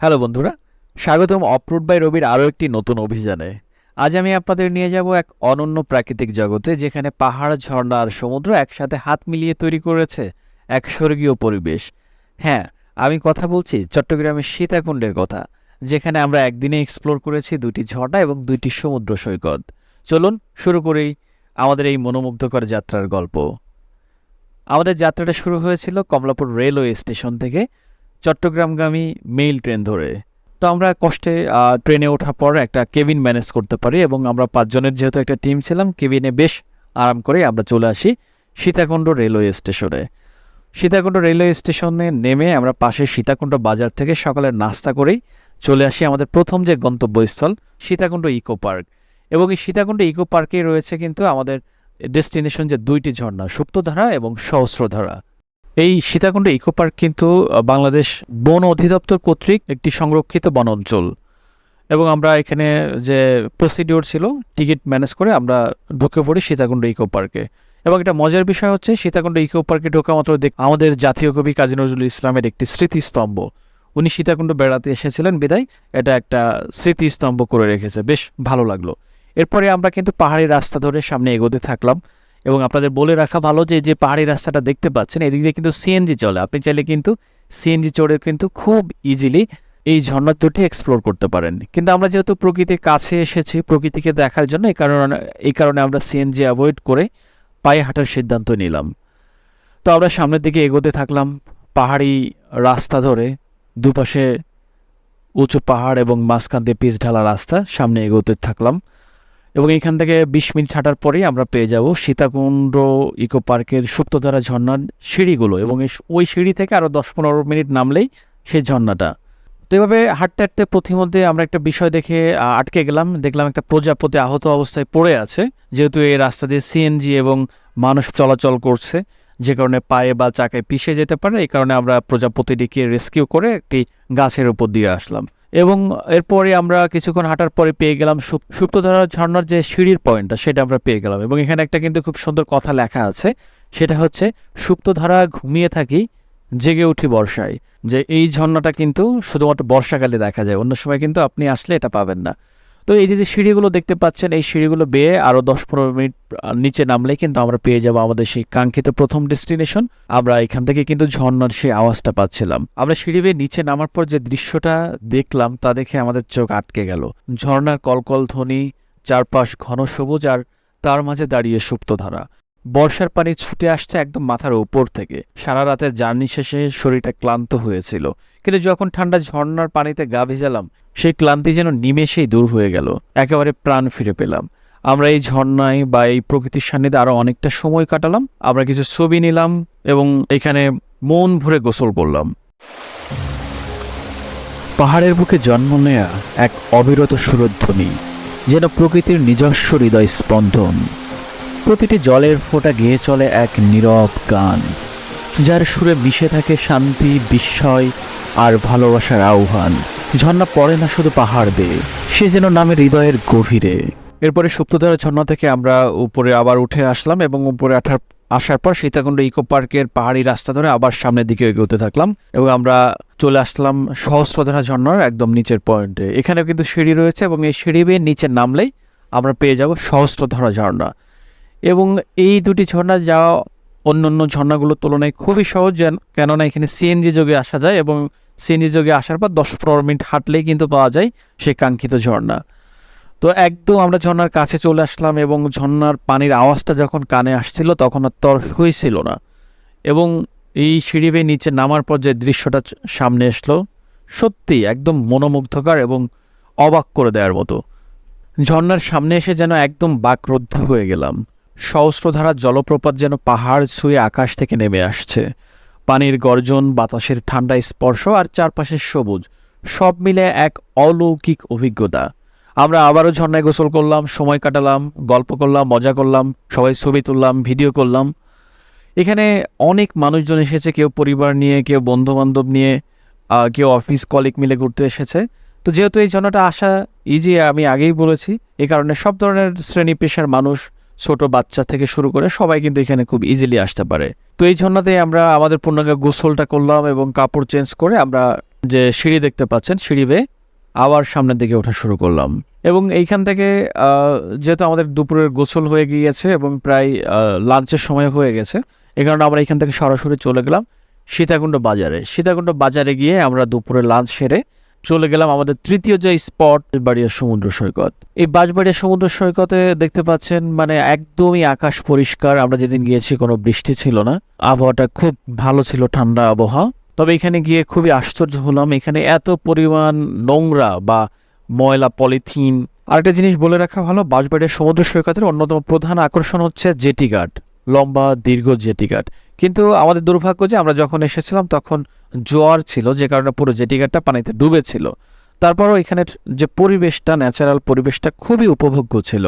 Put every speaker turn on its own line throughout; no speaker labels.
Hello বন্ধুরা, স্বাগতম অপরুট by রবির আরও একটি নতুন অভিযানে। আজ আমি আপনাদের নিয়ে যাব এক অনন্য প্রাকৃতিক জগতে যেখানে পাহাড়, ঝর্ণা আর সমুদ্র একসাথে হাত মিলিয়ে তৈরি করেছে এক স্বর্গীয় পরিবেশ। হ্যাঁ আমি কথা বলছি চট্টগ্রামের সীতাকুণ্ডের কথা, যেখানে আমরা একদিনে এক্সপ্লোর করেছি দুটি ঝর্ণা এবং দুইটি সমুদ্র সৈকত। চলুন শুরু করি আমাদের এই মনোমুগ্ধকর যাত্রার গল্প। আমাদের যাত্রাটা শুরু হয়েছিল কমলাপুর রেলওয়ে স্টেশন থেকে চট্টগ্রামগামী মেইল ট্রেন ধরে। তো আমরা কষ্টে ট্রেনে ওঠার পর একটা কেবিন ম্যানেজ করতে পারি এবং আমরা পাঁচজনের যেহেতু একটা টিম ছিলাম কেবিনে বেশ আরাম করে আমরা চলে আসি সীতাকুণ্ড রেলওয়ে স্টেশনে সীতাকুণ্ড রেলওয়ে স্টেশনে নেমে আমরা পাশে সীতাকুণ্ড বাজার থেকে সকালের নাস্তা করেই চলে আসি আমাদের প্রথম যে গন্তব্যস্থল, সীতাকুণ্ড ইকো পার্ক এবং এই সীতাকুণ্ড ইকো পার্কে রয়েছে কিন্তু আমাদের ডেস্টিনেশন যে দুইটি ঝর্ণা, সুপ্তধারা এবং সহস্রধারা। এই সীতাকুণ্ড ইকো পার্ক কিন্তু বাংলাদেশ বন অধিদপ্তর কর্তৃক একটি সংরক্ষিত বন অঞ্চল। এবং আমরা এখানে যে প্রসিডিওর ছিল টিকিট ম্যানেজ করে আমরা ঢুকে পড়ি সীতাকুণ্ড ইকো পার্কে। এবং একটা মজার বিষয় হচ্ছে, সীতাকুণ্ড ইকো পার্কে ঢোকা মাত্র দেখ আমাদের জাতীয় কবি কাজী নজরুল ইসলামের একটি স্মৃতিস্তম্ভ। উনি সীতাকুণ্ড বেড়াতে এসেছিলেন, বিদায়। এটা একটা স্মৃতিস্তম্ভ করে রেখেছে। বেশ ভালো লাগল। এরপরে আমরা কিন্তু পাহাড়ি রাস্তা ধরে সামনে এগোতে থাকলাম। এবং আপনাদের বলে রাখা ভালো যে যে পাহাড়ি রাস্তাটা দেখতে পাচ্ছেন, এদিক দিয়ে কিন্তু সিএনজি চলে। আপনি চাইলে কিন্তু সিএনজি চড়ে কিন্তু খুব ইজিলি এই ঝর্ণা দুটি এক্সপ্লোর করতে পারেন। কিন্তু আমরা যেহেতু প্রকৃতির কাছে এসেছি, প্রকৃতিকে দেখার জন্য এই কারণে এই কারণে আমরা সিএনজি অ্যাভয়েড করে পায়ে হাঁটার সিদ্ধান্ত নিলাম। তো আমরা সামনের দিকে এগোতে থাকলাম পাহাড়ি রাস্তা ধরে, দুপাশে উঁচু পাহাড় এবং মাঝখান দিয়ে পিচ ঢালা রাস্তা, সামনে এগোতে থাকলাম। এবং এখান থেকে বিশ মিনিট হাঁটার পরেই আমরা পেয়ে যাব সীতাকুণ্ড ইকো পার্কের সুপ্তধারা ঝর্ণার সিঁড়িগুলো এবং ওই সিঁড়ি থেকে আরও দশ পনেরো মিনিট নামলেই সেই ঝর্ণাটা। তো এভাবে হাঁটতে হাঁটতে প্রতিমধ্যে আমরা একটা বিষয় দেখে আটকে গেলাম। দেখলাম একটা প্রজাপতি আহত অবস্থায় পড়ে আছে, যেহেতু এই রাস্তা দিয়ে সিএনজি এবং মানুষ চলাচল করছে, যে কারণে পায়ে বা চাকায় পিষে যেতে পারে, এই কারণে আমরা প্রজাপতিটিকে রেস্কিউ করে একটি গাছের উপর দিয়ে আসলাম। এবং এরপরে আমরা কিছুক্ষণ হাঁটার পরে পেয়ে গেলাম সুপ- সুপ্তধারা ঝর্ণার যে সিঁড়ির পয়েন্টটা, সেটা আমরা পেয়ে গেলাম। এবং এখানে একটা কিন্তু খুব সুন্দর কথা লেখা আছে, সেটা হচ্ছে, সুপ্তধারা ঘুমিয়ে থাকি, জেগে উঠি বর্ষায়। যে এই ঝর্ণাটা কিন্তু শুধুমাত্র বর্ষাকালে দেখা যায়, অন্য সময় কিন্তু আপনি আসলে এটা পাবেন না। তো এই যে সিঁড়িগুলো দেখতে পাচ্ছেন, এই সিঁড়িগুলো বেয়ে আরও দশ পনেরো মিনিট নিচে নামলে কিন্তু আমরা পেয়ে যাব আমাদের সেই কাঙ্ক্ষিত প্রথম ডেস্টিনেশন। আমরা এখান থেকে কিন্তু ঝর্ণার সেই আওয়াজটা পাচ্ছিলাম। আমরা সিঁড়ি বেয়ে নিচে নামার পর যে দৃশ্যটা দেখলাম, তা দেখে আমাদের চোখ আটকে গেল। ঝর্ণার কলকল ধ্বনি, চারপাশ ঘন সবুজ আর তার মাঝে দাঁড়িয়ে সুপ্তধারা বর্ষার পানি ছুটে আসছে একদম মাথার উপর থেকে। সারা রাতের জার্নি শেষে শরীরটা ক্লান্ত হয়েছিল। কিন্তু যখন ঠান্ডা ঝর্ণার পানিতে গা ভেজালাম, সেই ক্লান্তি যেন নিমেষেই দূর হয়ে গেল। একেবারে প্রাণ ফিরে পেলাম। আমরা এই ঝর্ণায় বা এই প্রকৃতির সান্নিধ্যে আরও অনেকটা সময় কাটালাম। আমরা কিছু ছবি নিলাম এবং এখানে মন ভরে গোসল করলাম। পাহাড়ের বুকে জন্ম নেয়া এক অবিরত সুরধ্বনি, যেন প্রকৃতির নিজস্ব হৃদয় স্পন্দন। প্রতিটি জলের ফোঁটা গেয়ে চলে এক নীরব গান, যার সুরে মিশে থাকে শান্তি, বিস্ময় আর ভালোবাসার আহ্বান। ঝর্ণা পড়ে না শুধু পাহাড় বেয়ে সে যেন নামে হৃদয়ের গভীরে। এরপরে সুপ্তধারা ঝর্ণা থেকে আমরা উপরে আবার উঠে আসলাম এবং উপরে আঠার, আসার পর সীতাকুণ্ড ইকো পার্কের পাহাড়ি রাস্তা ধরে আবার সামনের দিকে এগোতে থাকলাম এবং আমরা চলে আসলাম সহস্রধারা ঝর্ণার একদম নিচের পয়েন্টে। এখানেও কিন্তু সিঁড়ি রয়েছে এবং এই সিঁড়ি বেয়ে নিচে নামলেই আমরা পেয়ে যাব সহস্রধারা ঝর্ণা। এবং এই দুটি ঝর্ণা যাওয়া অন্য অন্য ঝর্ণাগুলোর তুলনায় খুবই সহজ কেননা এখানে সিএনজি যোগে আসা যায় এবং সিএনজি যোগে আসার পর দশ পনেরো মিনিট হাঁটলেই কিন্তু পাওয়া যায় সেই কাঙ্ক্ষিত ঝর্ণা। তো একদম আমরা ঝর্ণার কাছে চলে আসলাম এবং ঝর্ণার পানির আওয়াজটা যখন কানে আসছিল তখন আর তর হয়েছিল না এবং এই সিঁড়ি বেয়ে নিচে নামার পর যে দৃশ্যটা সামনে আসলো সত্যি একদম মনোমুগ্ধকর এবং অবাক করে দেওয়ার মতো। ঝর্ণার সামনে এসে যেন একদম বাকরুদ্ধ হয়ে গেলাম। সহস্রধারার জলপ্রপাত যেন পাহাড় ছুঁয়ে আকাশ থেকে নেমে আসছে। পানির গর্জন, বাতাসের ঠান্ডা স্পর্শ আর চারপাশের সবুজ, সব মিলে এক অলৌকিক অভিজ্ঞতা। আমরা আবারও ঝর্ণায় গোসল করলাম, সময় কাটালাম, গল্প করলাম, মজা করলাম, সবাই ছবি তুললাম, ভিডিও করলাম। এখানে অনেক মানুষজন এসেছে, কেউ পরিবার নিয়ে, কেউ বন্ধু বান্ধব নিয়ে কেউ অফিস কলিগ মিলে ঘুরতে এসেছে। তো যেহেতু এই ঝর্ণাটা আসা ইজি আমি আগেই বলেছি এই কারণে সব ধরনের শ্রেণি পেশার মানুষ ছোট বাচ্চা থেকে শুরু করে সবাই কিন্তু এখানে খুব ইজিলি আসতে পারে। তো এই ঝর্ণাতে আমরা আমাদের পূর্ণাঙ্গ গোসলটা করলাম এবং কাপড় চেঞ্জ করে আমরা যে সিঁড়ি দেখতে পাচ্ছেন, সিঁড়ি বেয়ে আবার সামনের দিকে ওঠা শুরু করলাম। এবং এইখান থেকে যেহেতু আমাদের দুপুরের গোসল হয়ে গিয়েছে এবং প্রায় লাঞ্চের সময় হয়ে গেছে এই কারণে আমরা এখান থেকে সরাসরি চলে গেলাম সীতাকুণ্ড বাজারে। সীতাকুণ্ড বাজারে গিয়ে আমরা দুপুরে লাঞ্চ সেরে চলে গেলাম আমাদের তৃতীয় যে স্পট বাড়িয়া সমুদ্র সৈকত। এই বাঁশবাড়িয়া সমুদ্র সৈকতে দেখতে পাচ্ছেন মানে একদমই আকাশ পরিষ্কার, আমরা যেদিন গিয়েছি কোনো বৃষ্টি ছিল না। আবহাওয়াটা খুব ভালো ছিল, ঠান্ডা আবহাওয়া। তবে এখানে গিয়ে খুবই আশ্চর্য হলাম, এখানে এত পরিমাণ নোংরা বা ময়লা, পলিথিন। আরেকটা জিনিস বলে রাখা ভালো, বাঁশবাড়িয়া সমুদ্র সৈকতের অন্যতম প্রধান আকর্ষণ হচ্ছে জেটি ঘাট। লম্বা, দীর্ঘ জেটি ঘাট কিন্তু আমাদের দুর্ভাগ্য যে আমরা যখন এসেছিলাম তখন জোয়ার ছিল, যে কারণে পুরো জেটি ঘাটটা পানিতে ডুবেছিল। তারপরও এখানের যে পরিবেশটা ন্যাচারাল পরিবেশটা খুবই উপভোগ্য ছিল।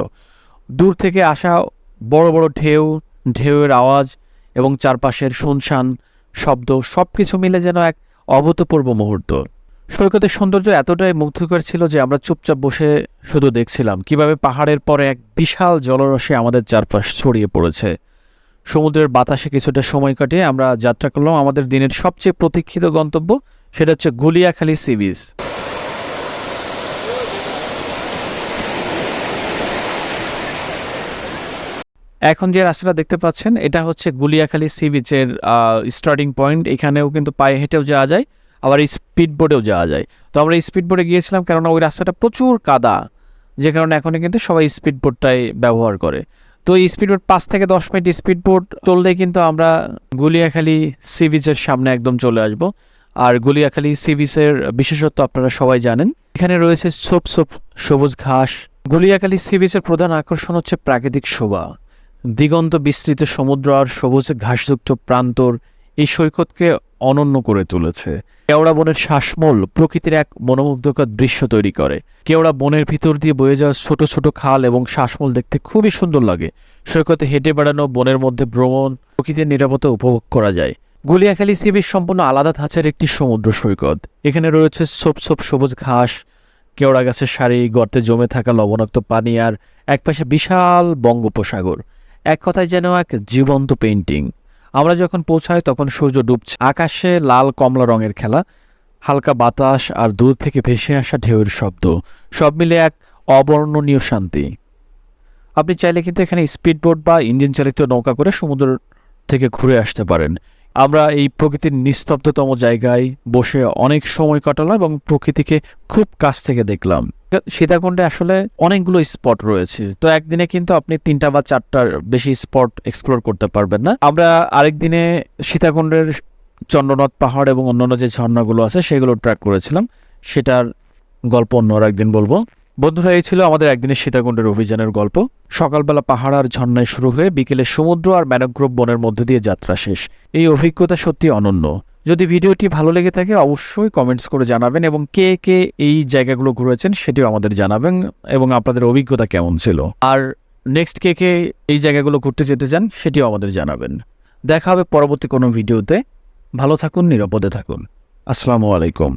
দূর থেকে আসা বড় বড় ঢেউ, ঢেউয়ের আওয়াজ এবং চারপাশের শুনশান, শব্দ সব কিছু মিলে যেন এক অভূতপূর্ব মুহূর্ত। সৈকতের সৌন্দর্য এতটাই মুগ্ধকর ছিল যে আমরা চুপচাপ বসে শুধু দেখছিলাম কীভাবে পাহাড়ের পরে এক বিশাল জলরসে আমাদের চারপাশ ছড়িয়ে পড়েছে। সমুদ্রের বাতাসে কিছুটা সময় কাটিয়ে আমরা যাত্রা করলাম আমাদের দিনের সবচেয়ে প্রতীক্ষিত গন্তব্য, সেটা হচ্ছে গুলিয়াখালী সি বিচ। এখন যে রাস্তাটা দেখতে পাচ্ছেন, এটা হচ্ছে গুলিয়াখালী সি বিচের স্টার্টিং পয়েন্ট এখানেও কিন্তু পায়ে হেঁটেও যাওয়া যায়, আবার স্পিড বোটেও যাওয়া যায়। তো আমরা স্পিড বোটে গিয়েছিলাম কেননা ওই রাস্তাটা প্রচুর কাদা, যে কারণে এখন কিন্তু সবাই স্পিড বোটটাই ব্যবহার করে। তো এই স্পিড বোট পাঁচ থেকে দশ মিনিট স্পিড বোট চললেই কিন্তু আমরা গুলিয়াখালী সি বিচের সামনে একদম চলে আসব। আর গুলিয়াখালী সি বিচের বিশেষত্ব আপনারা সবাই জানেন। এখানে রয়েছে ছোপ ছোপ সবুজ ঘাস। গুলিয়াখালী সি বিচের প্রধান আকর্ষণ হচ্ছে প্রাকৃতিক শোভা। দিগন্ত বিস্তৃত সমুদ্র আর সবুজ ঘাসযুক্ত প্রান্তর এই সৈকতকে অনন্য করে তুলেছে। কেওড়া বনের শ্বাসমূল প্রকৃতির এক মনোমুগ্ধকর দৃশ্য তৈরি করে। কেওড়া বনের ভিতর দিয়ে বয়ে যাওয়া ছোট ছোট খাল এবং শ্বাসমূল দেখতে খুবই সুন্দর লাগে। সৈকতে হেঁটে বেড়ানো বনের মধ্যে ভ্রমণ, প্রকৃতির নিরাপত্তা উপভোগ করা যায়। গুলিয়াখালী সিবির সম্পূর্ণ আলাদা ধাঁচের একটি সমুদ্র সৈকত। এখানে রয়েছে সোপ ছোপ সবুজ ঘাস, কেওড়া গাছের সারি, গর্তে জমে থাকা লবণাক্ত পানি আর একপাশে বিশাল বঙ্গোপসাগর। এক কথায় যেন এক জীবন্ত পেইন্টিং আমরা যখন পৌঁছাই তখন সূর্য ডুবছে। আকাশে লাল কমলা রঙের খেলা, হালকা বাতাস আর দূর থেকে ভেসে আসা ঢেউয়ের শব্দ। সব মিলে এক অবর্ণনীয় শান্তি। আপনি চাইলে কিন্তু এখানে স্পিডবোট বা ইঞ্জিন চালিত নৌকা করে সমুদ্র থেকে ঘুরে আসতে পারেন। আমরা এই প্রকৃতির নিস্তব্ধতম জায়গায় বসে অনেক সময় কাটালাম এবং প্রকৃতিকে খুব কাছ থেকে দেখলাম। সীতাকুণ্ডে আসলে অনেকগুলো স্পট রয়েছে। তো একদিনে কিন্তু আপনি তিনটা বা চারটার বেশি স্পট এক্সপ্লোর করতে পারবেন না। আমরা আরেক দিনে সীতাকুণ্ডের চন্দ্রনাথ পাহাড় এবং অন্যান্য যে ঝর্ণাগুলো আছে, সেগুলো ট্র্যাক করেছিলাম। সেটার গল্প অন্য আর একদিন বলব। বন্ধুরা, এই ছিল আমাদের একদিনের সীতাকুণ্ডের অভিযানের গল্প। সকালবেলা পাহাড় আর ঝর্ণায় শুরু হয়ে বিকেলে সমুদ্র আর ম্যানোগ্রোভ বনের মধ্যে দিয়ে যাত্রা শেষ। এই অভিজ্ঞতা সত্যি অনন্য। যদি ভিডিওটি ভালো লেগে থাকে, অবশ্যই কমেন্টস করে জানাবেন এবং কে কে এই জায়গাগুলো ঘুরেছেন সেটিও আমাদের জানাবেন এবং আপনাদের অভিজ্ঞতা কেমন ছিল। আর নেক্সট কে কে এই জায়গাগুলো ঘুরতে যেতে চান সেটিও আমাদের জানাবেন। দেখা হবে পরবর্তী কোনো ভিডিওতে। ভালো থাকুন, নিরাপদে থাকুন। আসসালামু আলাইকুম।